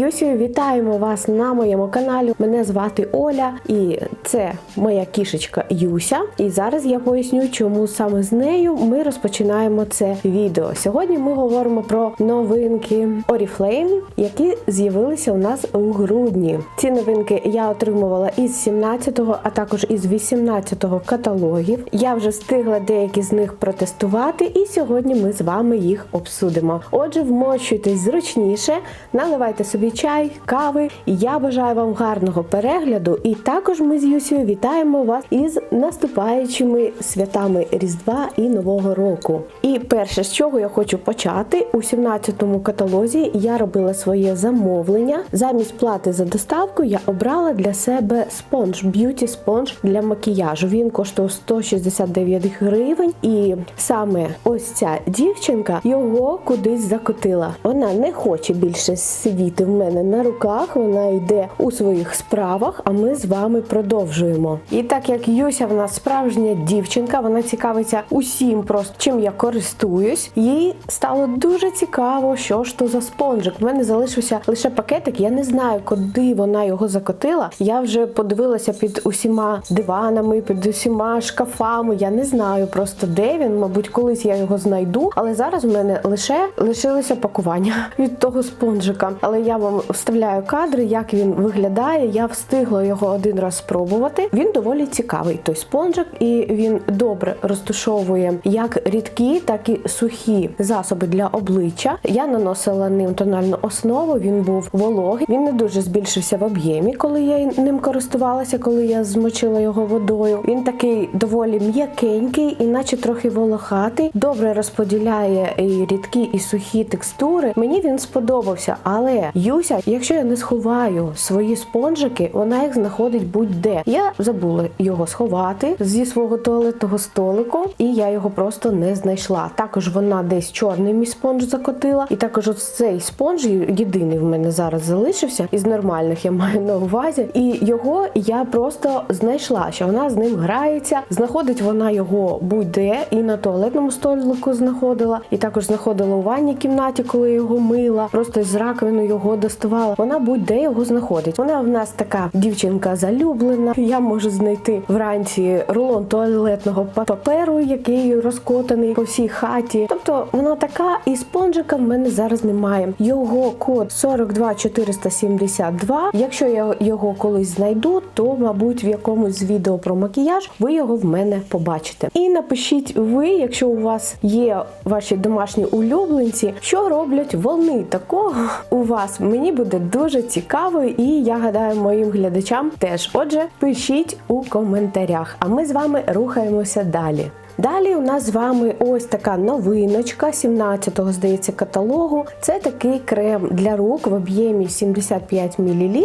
з Юсією вітаємо вас на моєму каналі. Мене звати Оля, і це моя кішечка Юся. І зараз я поясню, чому саме з нею ми розпочинаємо це відео. Сьогодні ми говоримо про новинки Oriflame, які з'явилися у нас у грудні. Ці новинки я отримувала із 17-го, а також із 18-го каталогів. Я вже встигла деякі з них протестувати, і сьогодні ми з вами їх обсудимо. Отже, вмочуйтесь зручніше, наливайте собі чай, кави. Я бажаю вам гарного перегляду. І також ми з Юсією вітаємо вас із наступаючими святами Різдва і Нового року. І перше, з чого я хочу почати, у 17-му каталозі я робила своє замовлення. Замість плати за доставку я обрала для себе спонж, б'юті спонж для макіяжу. Він коштував 169 гривень, і саме ось ця дівчинка його кудись закотила. Вона не хоче більше сидіти в мене на руках. Вона йде у своїх справах. А ми з вами продовжуємо. І так як Юся в нас справжня дівчинка, вона цікавиться усім, просто чим я користуюсь. Їй стало дуже цікаво, що ж то за спонжик. В мене залишився лише пакетик. Я не знаю, куди вона його закотила. Я вже подивилася під усіма диванами, під усіма шкафами. Я не знаю просто де він. Мабуть, колись я його знайду. Але зараз у мене лише лишилося пакування від того спонжика. Але я вам вставляю кадри, як він виглядає. Я встигла його один раз спробувати. Він доволі цікавий. Той спонжик, і він добре розташовує як рідкі, так і сухі засоби для обличчя. Я наносила ним тональну основу. Він був вологий. Він не дуже збільшився в об'ємі, коли я ним користувалася, коли я змочила його водою. Він такий доволі м'якенький, і наче трохи волохатий. Добре розподіляє і рідкі, і сухі текстури. Мені він сподобався, але Юся, якщо я не сховаю свої спонжики, вона їх знаходить будь-де. Я забула його сховати зі свого туалетного столику, і я його просто не знайшла. Також вона десь чорний мій спонж закотила, і також ось цей спонж єдиний в мене зараз залишився із нормальних, я маю на увазі. І його я просто знайшла, що вона з ним грається. Знаходить вона його будь-де і на туалетному столику знаходила, і також знаходила у ванній кімнаті, коли його мила. Просто з раковину його доставала. Вона будь-де його знаходить. Вона в нас така дівчинка залюблена. Я можу знайти вранці рулон туалетного паперу, який розкотаний по всій хаті. Тобто вона така, і спонжика в мене зараз немає. Його код 42472. Якщо я його колись знайду, то мабуть в якомусь відео про макіяж ви його в мене побачите. І напишіть ви, якщо у вас є ваші домашні улюбленці, що роблять вони такого у вас. Мені буде дуже цікаво, і я гадаю, моїм глядачам теж. Отже, пишіть у коментарях. А ми з вами рухаємося далі. Далі у нас з вами ось така новиночка 17-го, здається, каталогу. Це такий крем для рук в об'ємі 75 мл,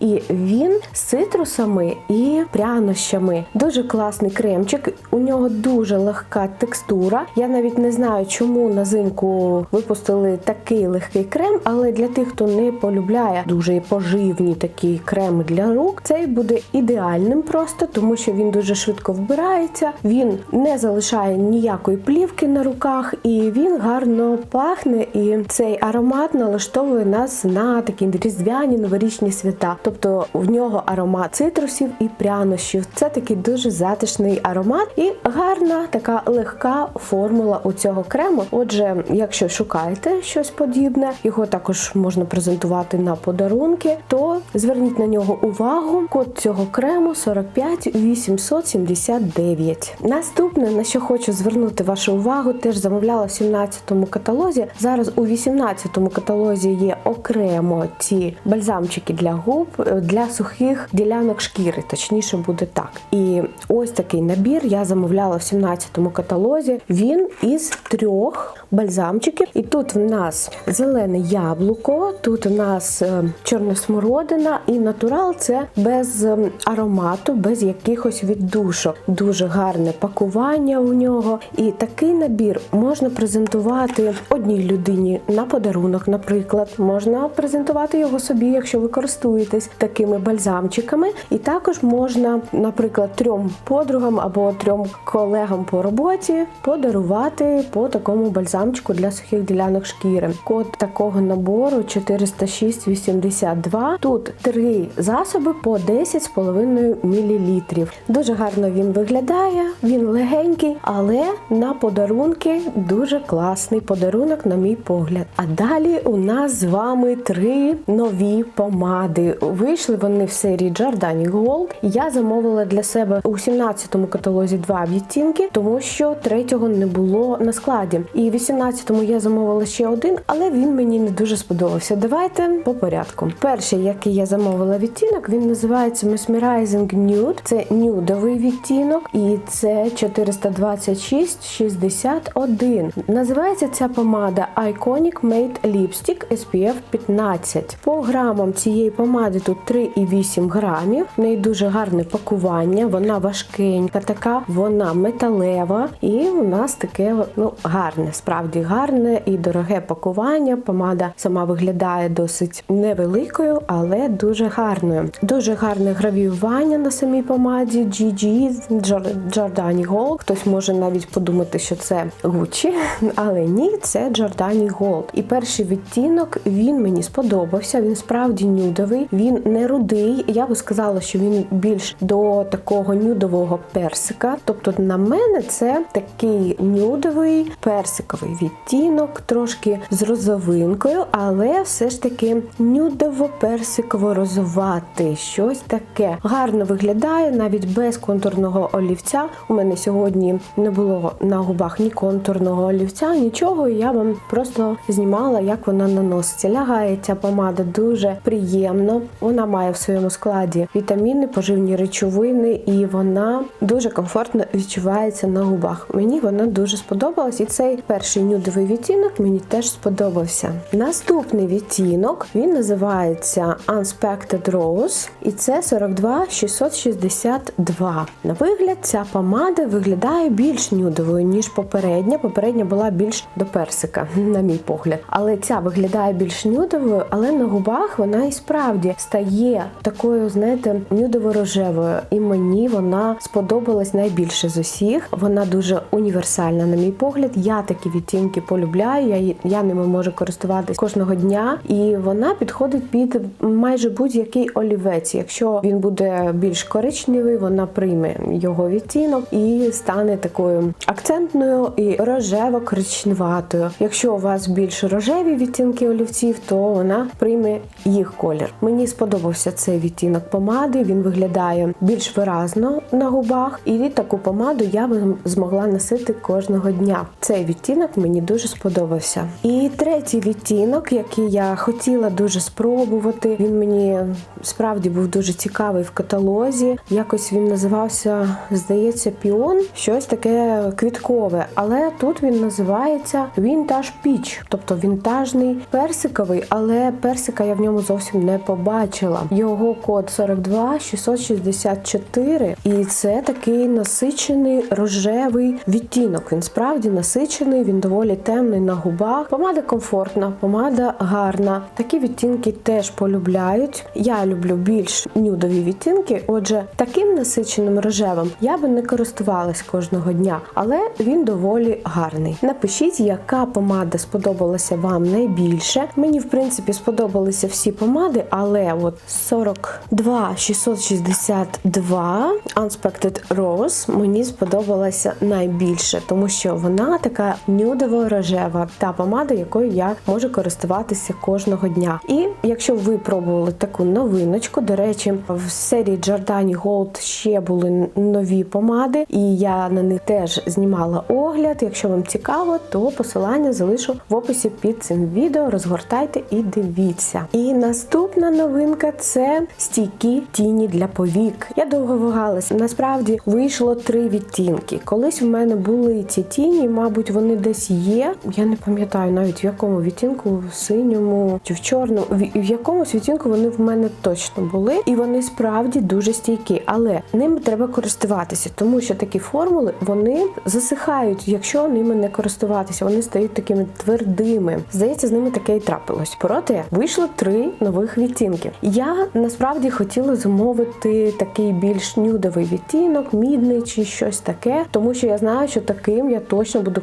і він з цитрусами і прянощами. Дуже класний кремчик. У нього дуже легка текстура. Я навіть не знаю, чому на зимку випустили такий легкий крем, але для тих, хто не полюбляє дуже поживні такі креми для рук, цей буде ідеальним просто, тому що він дуже швидко вбирається. Він не залишає ніякої плівки на руках, і він гарно пахне. І цей аромат налаштовує нас на такі різдвяні новорічні свята. Тобто в нього аромат цитрусів і прянощів. Це такий дуже затишний аромат і гарна така легка формула у цього крему. Отже, якщо шукаєте щось подібне, його також можна презентувати на подарунки, то зверніть на нього увагу. Код цього крему 45 879. Наступне на що хочу звернути вашу увагу, теж замовляла в 17-му каталозі. Зараз у 18-му каталозі є окремо ці бальзамчики для губ для сухих ділянок шкіри, точніше буде так. І ось такий набір я замовляла в 17-му каталозі. Він із трьох бальзамчиків. І тут в нас зелене яблуко, тут у нас е, чорна смородина і натурал це без е, аромату, без якихось віддушок. Дуже гарне пакування у нього. І такий набір можна презентувати одній людині на подарунок, наприклад. Можна презентувати його собі, якщо ви користуєтесь такими бальзамчиками. І також можна, наприклад, трьом подругам або трьом колегам по роботі подарувати по такому бальзамчику для сухих ділянок шкіри. Код такого набору 406,82. Тут три засоби по 10,5 мл. Дуже гарно він виглядає, він легенький, але на подарунки дуже класний подарунок, на мій погляд. А далі у нас з вами три нові помади. Вийшли вони в серії Giordani Gold. Я замовила для себе у 17-му каталозі два відтінки, тому що третього не було на складі. І 18-му я замовила ще один, але він мені не дуже сподобався. Давайте по порядку. Перший, який я замовила відтінок, він називається Mesmerizing Nude. Це нюдовий відтінок, і це 426,61. Називається ця помада Iconic Made Lipstick SPF 15. По грамам цієї помади тут 3,8 грамів. В неї дуже гарне пакування, вона важкенька, така вона металева, і у нас таке ну гарне, справді гарне і дороге пакування. Помада сама виглядає досить невеликою, але дуже гарною. Дуже гарне гравіювання на самій помаді GG Gior- Giordani Gold. Хтось може навіть подумати, що це Gucci, але ні, це Giordani Gold. І перший відтінок він мені сподобався. Він справді нюдовий, він не рудий. Я би сказала, що він більш до такого нюдового персика. Тобто, на мене це такий нюдовий персиковий відтінок, трошки з розовинкою, але все ж таки нюдово-персиково-розоватий, щось таке. Гарно виглядає навіть без контурного олівця. У мене сьогодні не було на губах ні контурного олівця, нічого. і Я вам просто знімала, як вона наноситься. Лягає ця помада дуже приємно. Вона має в своєму складі вітаміни, поживні речовини, і вона дуже комфортно відчувається на губах. Мені вона дуже сподобалась, і цей перший нюдовий відтінок мені теж сподобався. Наступний відтінок він називається Unspected Rose, і це 42 662. На вигляд, ця помада виглядає більш нюдовою, ніж попередня. Попередня була більш до персика, на мій погляд. Але ця виглядає більш нюдовою, але на губах вона і справді стає такою, знаєте, нюдово-рожевою. І мені вона сподобалась найбільше з усіх. Вона дуже універсальна, на мій погляд. Я такі відтінки полюбляю. Я, я ними можу користуватись кожного дня, і вона підходить під майже будь-який олівець. Якщо він буде більш коричневий, вона прийме його відтінок і стане такою акцентною і рожево-коричневатою. Якщо у вас більш рожеві відтінки олівців, то вона прийме їх колір. Мені сподобався цей відтінок помади. Він виглядає більш виразно на губах, і таку помаду я би змогла носити кожного дня. Цей відтінок мені дуже сподобався. І третій відтінок, який я хотіла дуже спробувати, він мені справді був дуже цікавий в каталозі. Якось він називався, здається, піон, щось таке квіткове. Але тут він називається Vintage Peach, тобто вінтажний персиковий, але персика я в ньому зовсім не побачила. Його код 42 664, і це такий насичений рожевий відтінок. Він справді насичений, він доволі темний на губах. Помада комфортна, помада гарна. Такі відтінки теж полюбляють. Я люблю більш нюдові відтінки. Отже, таким насиченим рожевим я би не користувалась кожного дня, але він доволі гарний. Напишіть, яка помада сподобалася вам найбільше. Мені в принципі сподобалися всі помади, але от 42 662 Unspected Rose мені сподобалася найбільше, тому що вона така нюдово-рожева, та помада, якою я можу користуватися кожного дня. І якщо ви пробували таку новиночку, до речі, в серії Giordani Gold ще були нові помади, і я на них теж знімала огляд. Якщо вам цікаво, то посилання залишу в описі під цим відео. Розгортайте і дивіться. І наступна новинка це стійкі тіні для повік. Я довго вагалася. Насправді вийшло три відтінки. Колись в мене були ці тіні, мабуть, вони десь є. Я не пам'ятаю навіть в якому відтінку, в синьому чи в чорному. В, якомусь відтінку вони в мене точно були, і вони справді дуже стійкі. Але ними треба користуватися, тому що такі формули вони засихають, якщо ними не користуватися. Вони стають такими твердими. Здається, з ними таке і трапилось. Проте вийшло три нових відтінки. Я насправді хотіла замовити такий більш нюдовий відтінок, мідний чи щось таке, тому що я знаю, що таким я точно буду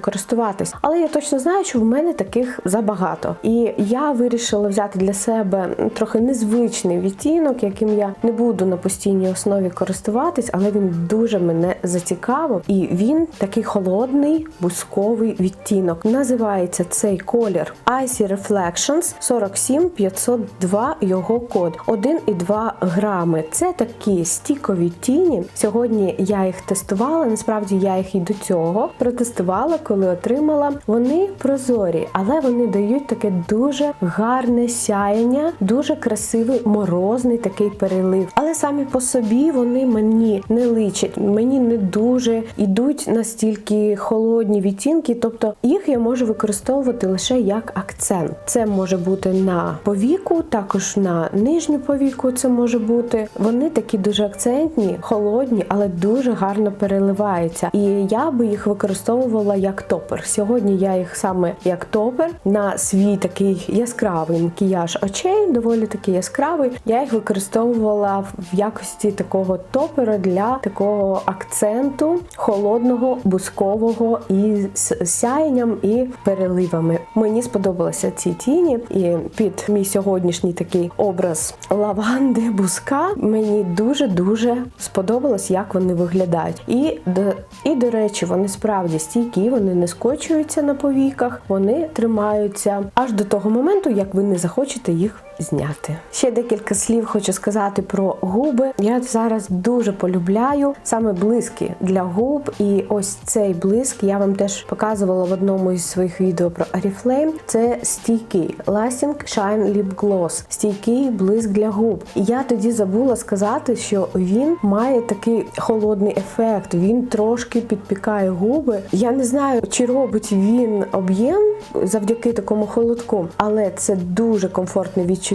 користуватись. Але я точно знаю, що в мене таких забагато. І я вирішила взяти для себе трохи незвичний відтінок, яким я не буду на постійній основі користуватись, але він дуже мене зацікавив. І він такий холодний бусковий відтінок. Називається цей колір Icy Reflections 47502 його код 1,2 грами. Це такі стікові тіні. Сьогодні я їх тестувала. Насправді я їх і до цього протестувала, коли отримала. Вони прозорі, але вони дають таке дуже гарне сяєння, дуже красивий морозний такий перелив. Але самі по собі вони мені не личать, мені не дуже ідуть настільки холодні відтінки, тобто їх я можу використовувати лише як акцент. Це може бути на повіку, також на нижню повіку. Це може бути. Вони такі дуже акцентні, холодні, але дуже гарно переливаються. І я би їх використовувала як топер. Сьогодні я їх саме як топер на свій такий яскравий макіяж очей, доволі такий яскравий. Я їх використовувала в якості такого топера для такого акценту холодного, бускового і з сяєнням і переливами. Мені сподобалися ці тіні, і під мій сьогоднішній такий образ лаванди, буска мені дуже дуже сподобалось, як вони виглядають. І і до речі, вони справді стійкі, вони не скочуються на повіках, вони тримаються аж до того моменту, як ви не захочете їх зняти. Ще декілька слів хочу сказати про губи. Я зараз дуже полюбляю саме блиски для губ. І ось цей блиск я вам теж показувала в одному із своїх відео про Oriflame. Це стійкий Lasting Shine Lip Gloss. Стійкий блиск для губ. І я тоді забула сказати, що він має такий холодний ефект. Він трошки підпікає губи. Я не знаю, чи робить він об'єм завдяки такому холодку, але це дуже комфортне відчуття,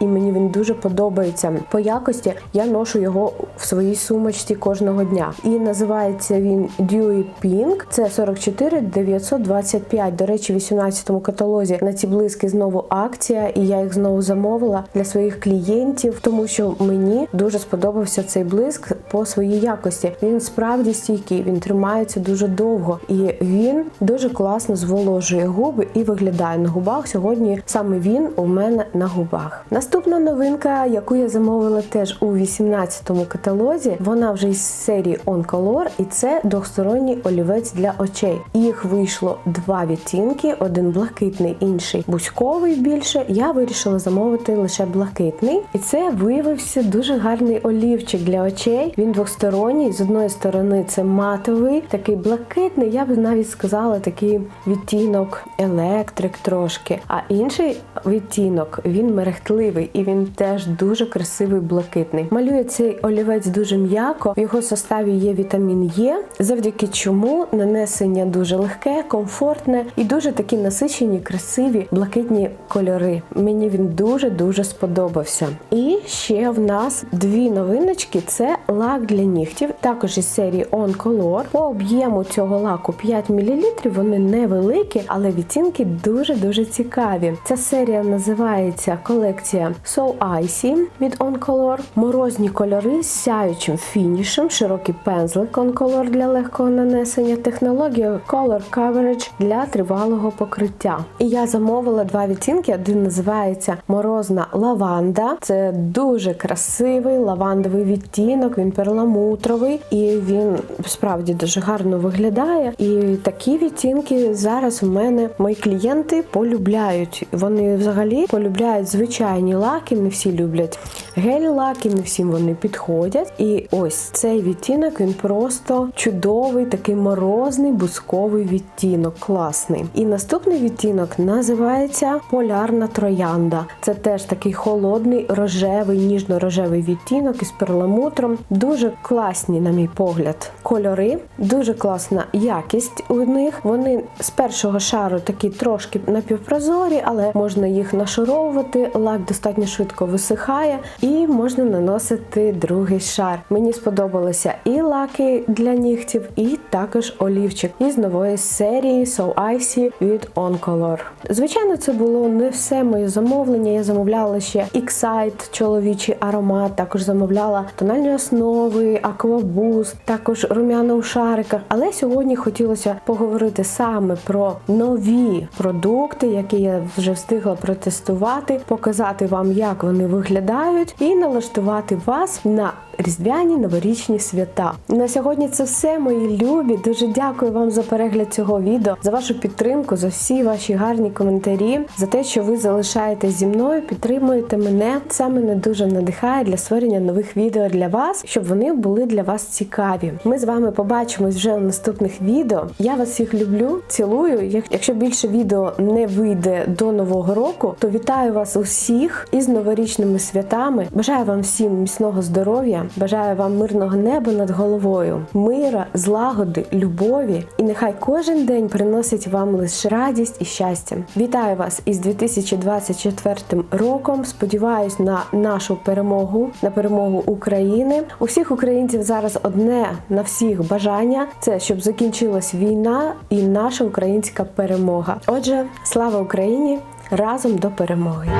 і мені він дуже подобається. По якості я ношу його в своїй сумочці кожного дня. І називається він Dewy Pink. Це 44 925. До речі, в 18-му каталозі на ці блиски знову акція, і я їх знову замовила для своїх клієнтів, тому що мені дуже сподобався цей блиск по своїй якості. Він справді стійкий, він тримається дуже довго, і він дуже класно зволожує губи і виглядає на губах. Сьогодні саме він у мене на губах. Наступна новинка, яку я замовила теж у 18-му каталозі, вона вже із серії On Color, і це двохсторонній олівець для очей. Їх вийшло два відтінки: один блакитний, інший бузьковий більше. Я вирішила замовити лише блакитний, і це виявився дуже гарний олівчик для очей. Він двосторонній. З одної сторони це матовий, такий блакитний. Я б навіть сказала такий відтінок електрик трошки. А інший відтінок він мерехтливий і він теж дуже красивий блакитний. Малює цей олівець дуже м'яко. В його составі є вітамін Е, завдяки чому нанесення дуже легке, комфортне і дуже такі насичені, красиві блакитні кольори. Мені він дуже дуже сподобався. І ще в нас дві новиночки: це лак для нігтів, також із серії On Color. По об'єму цього лаку 5 мл. Вони невеликі, але відтінки дуже дуже цікаві. Ця серія називається колекція So Icy від On Color. Морозні кольори з сяючим фінішем, широкий пензлик On Color для легкого нанесення, технологія Color Coverage для тривалого покриття. І я замовила два відтінки. Один називається Морозна лаванда. Це дуже красивий лавандовий відтінок. Він перламутровий і він справді дуже гарно виглядає. І такі відтінки зараз у мене мої клієнти полюбляють. Вони взагалі полюбляють звичайні лаки. Не всі люблять гель-лаки, не всім вони підходять. І ось цей відтінок він просто чудовий, такий морозний бусковий відтінок, класний. І наступний відтінок називається Полярна троянда. Це теж такий холодний, рожевий, ніжно-рожевий відтінок із перламутром. Дуже класні, на мій погляд, кольори, дуже класна якість у них. Вони з першого шару такі трошки напівпрозорі, але можна їх нашаровувати, лак достатньо швидко висихає і можна наносити другий шар. Мені сподобалися і лаки для нігтів, і також олівчик із нової серії So Icy від Oncolor. Звичайно, це було не все моє замовлення. Я замовляла ще Excite, чоловічий аромат, також замовляла тональні основи, Aquaboost, також румяна у шариках. Але сьогодні хотілося поговорити саме про нові продукти, які я вже встигла протестувати, показати вам, як вони виглядають, і налаштувати вас на різдвяні новорічні свята. На сьогодні це все, мої любі. Дуже дякую вам за перегляд цього відео, за вашу підтримку, за всі ваші гарні коментарі, за те, що ви залишаєтесь зі мною, підтримуєте мене. Це мене дуже надихає для створення нових відео для вас, щоб вони були для вас цікаві. Ми з вами побачимось вже у наступних відео. Я вас всіх люблю, цілую. Якщо більше відео не вийде до нового року, то вітаю вас усіх із новорічними святами. Бажаю вам всім міцного здоров'я, бажаю вам мирного неба над головою, мира, злагоди, любові, і нехай кожен день приносить вам лише радість і щастя. Вітаю вас із 2024 роком. Сподіваюсь на нашу перемогу, на перемогу України. У всіх українців зараз одне на всіх бажання це щоб закінчилась війна і наша українська перемога. Отже, слава Україні! Разом до перемоги!